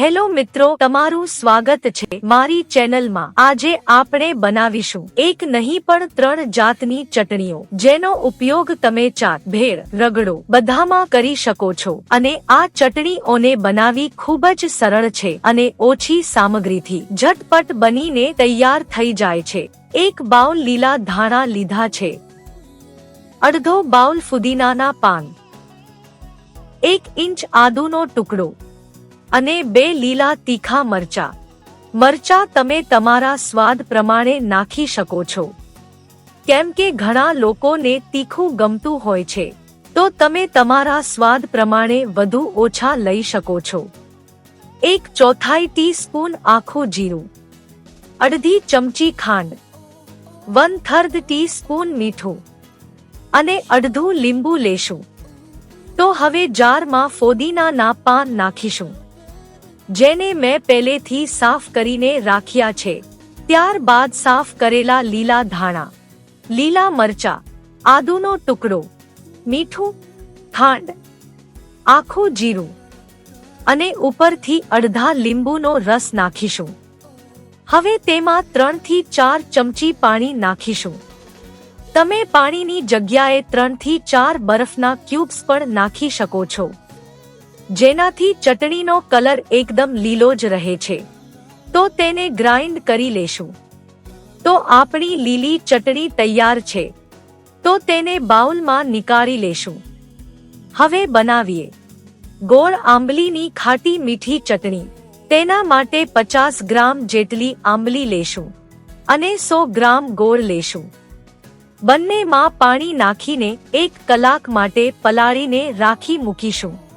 Hello મિત્રો, તમારું સ્વાગત છે મારી ચેનલમાં. આજે આપણે બનાવીશું એક નહીં પણ ત્રણ જાતની ચટણીઓ, જેનો ઉપયોગ તમે ચાટ, ભેળ, રગડો બધામાં કરી શકો છો. અને આ ચટણીઓને બનાવી ખૂબ જ સરળ છે અને ઓછી સામગ્રીથી ઝટપટ બનીને તૈયાર થઈ જાય છે. એક બાઉલ લીલા ધાણા લીધા છે. અડધો બાઉલ ફુદીનાના પાન. એક ઇંચ આદુનો ટુકડો. અને બે લીલા તીખા મરચા. મરચા તમે તમારા સ્વાદ પ્રમાણે નાખી શકો છો. કેમ કે ઘણા લોકોને તીખું ગમતું હોય છે, તો તમે તમારા સ્વાદ પ્રમાણે વધુ ઓછા લઈ શકો છો. એક ચોથાઈ ટી સ્પૂન આખું જીરું. અડધી ચમચી ખાંડ. વન થર્ડ ટી સ્પૂન મીઠું. અને અડધું લીંબુ લેશું. તો હવે જારમાં ફોદીનાના પાન નાખીશું. જેને મેં પહેલેથી સાફ કરીને રાખ્યા છે. ત્યારબાદ સાફ કરેલા લીલા ધાણા, લીલા મરચા, આદુનો ટુકડો, મીઠું, ખાંડ, આખું જીરું અને ઉપરથી અડધા લીંબુનો રસ નાખીશું. હવે તેમાં ત્રણથી ચાર ચમચી પાણી નાખીશું. તમે પાણીની જગ્યાએ ત્રણથી ચાર બરફના ક્યુબ્સ પણ નાખી શકો છો. જેનાથી ચટણીનો કલર એકદમ લીલો જ રહે છે. તો તેને ગ્રાઇન્ડ કરી લેશું. તો આપણી લીલી ચટણી તૈયાર છે. તો તેને બાઉલમાં નીકાળી લેશું. હવે બનાવીએ. ગોળ આંબલીની ખાટી મીઠી ચટણી. તેના માટે પચાસ ગ્રામ જેટલી આંબલી લેશું. અને સો ગ્રામ ગોળ લેશું. બંનેમાં પાણી નાખીને એક કલાક માટે પલાળીને રાખી મૂકીશું.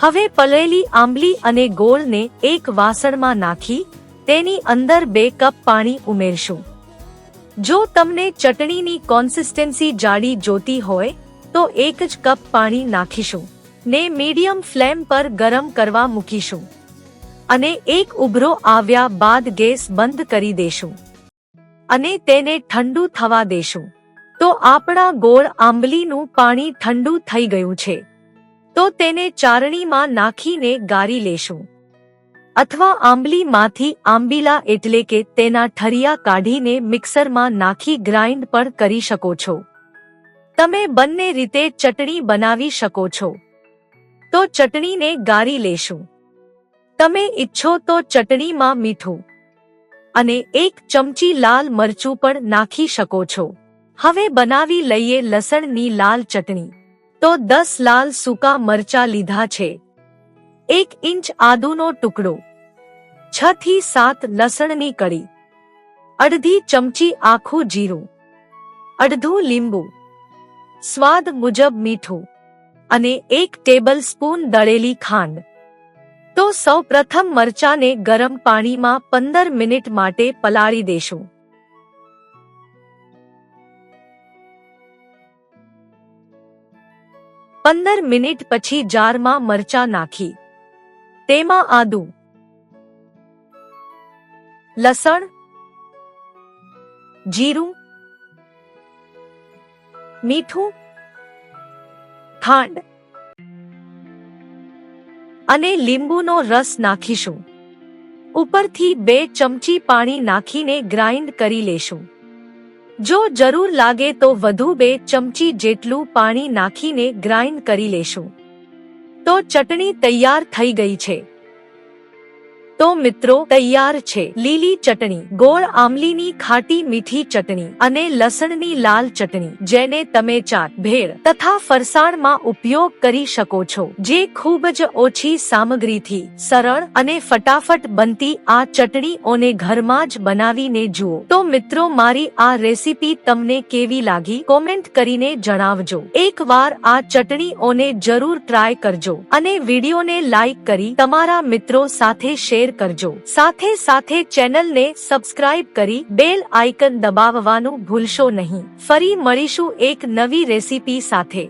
હવે પલળેલી આંબલી અને ગોળને એક વાસણમાં નાખી તેની અંદર બે કપ પાણી ઉમેરશું. જો તમને ચટણીની કોન્સિસ્ટન્સી જાડી જોતી હોય, તો એક જ કપ પાણી નાખીશું ને મીડિયમ ફ્લેમ પર ગરમ કરવા મૂકીશું. અને એક ઉભરો આવ્યા બાદ ગેસ બંધ કરી દેશું. અને તેને ઠંડુ થવા દેશું. તો આપણા ગોળ આંબલીનું પાણી ઠંડુ થઈ ગયું છે. તો તેને ચારણીમાં નાખીને ગારી લેશું. અથવા આંબલીમાંથી આંબીલા એટલે કે તેના ઠરિયા કાઢીને મિક્સરમાં નાખી ગ્રાઇન્ડ પણ કરી શકો છો. તમે બંને રીતે ચટણી બનાવી શકો છો. તો ચટણીને ગારી લેશું. તમે ઈચ્છો તો ચટણીમાં મીઠું અને એક ચમચી લાલ મરચું પણ નાખી શકો છો. હવે બનાવી લઈએ લસણની લાલ ચટણી. તો દસ લાલ સૂકા મરચા લીધા છે. એક ઇંચ આદુનો ટુકડો. છ થી સાત લસણની કડી અડધી ચમચી આખું જીરું. અડધું લીંબુ. સ્વાદ મુજબ મીઠું. અને એક ટેબલ સ્પૂન દળેલી ખાંડ. તો સૌ પ્રથમ મરચાને ગરમ પાણીમાં પંદર મિનિટ માટે પલાળી દેશું. પંદર મિનિટ પછી જારમાં મરચા નાખી. તેમાં આદુ, લસણ, જીરું, મીઠું, ખાંડ અને લીંબુનો રસ નાખીશું. ઉપરથી બે ચમચી પાણી નાખીને ગ્રાઇન્ડ કરી લેશું. જો જરૂર લાગે તો વધુ બે ચમચી જેટલું પાણી નાખીને ગ્રાઇન્ડ કરી લેશું. તો ચટણી તૈયાર થઈ ગઈ છે. તો મિત્રો, તૈયાર છે. લીલી ચટણી, ગોળ આમલીની ખાટી મીઠી ચટણી અને લસણની લાલ ચટણી, જેને તમે ચાટ, ભેળ તથા ફરસાણમાં ઉપયોગ કરી શકો છો, જે ખૂબ જ ઓછી સામગ્રીથી સરળ અને ફટાફટ બનતી આ ચટણીઓને ઘરમાં જ બનાવીને જુઓ. તો મિત્રો, મારી આ રેસીપી તમને કેવી લાગી? કોમેન્ટ કરીને જણાવજો. એકવાર આ ચટણીઓને જરૂર ટ્રાય કરજો અને વિડીયોને લાઈક કરી તમારા મિત્રો સાથે શેર શેર કરજો. સાથે સાથે ચેનલને સબસ્ક્રાઇબ કરી બેલ આઇકન દબાવવાનું ભૂલશો નહીં. ફરી મળીશું એક નવી રેસીપી સાથે.